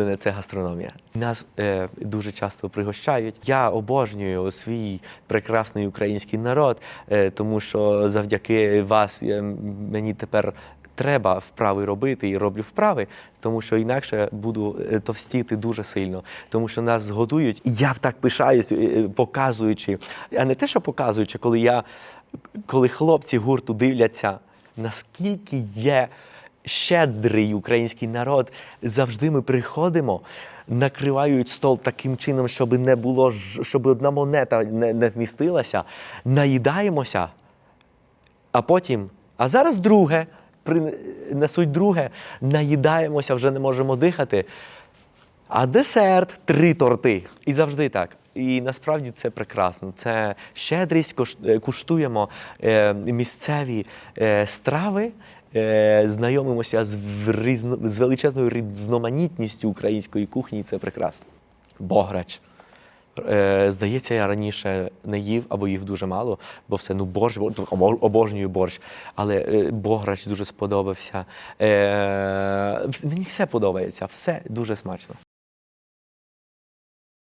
улюблене це гастрономія. Нас е, дуже часто пригощають. Я обожнюю свій прекрасний український народ, е, тому що завдяки вас е, мені тепер. Треба вправи робити і роблю вправи, тому що інакше буду е, товстіти дуже сильно, тому що нас годують. І я так пишаюсь, е, показуючи, а не те, що показуючи, коли я коли хлопці гурту дивляться, наскільки є щедрий український народ, завжди ми приходимо. Накривають стол таким чином, щоб не було щоб одна монета не, не вмістилася, наїдаємося, а потім, а зараз друге, принесуть друге, наїдаємося, вже не можемо дихати. А десерт три торти. І завжди так. І насправді це прекрасно. Це щедрість, е, куштуємо е, місцеві е, страви, знайомимося з, з величезною різноманітністю української кухні. Це прекрасно. Бограч. Е, здається, я раніше не їв або їв дуже мало, бо все ну борщ, бо- ну, обо- обожнюю борщ. Але е, бограч дуже сподобався. Е, мені все подобається, все дуже смачно.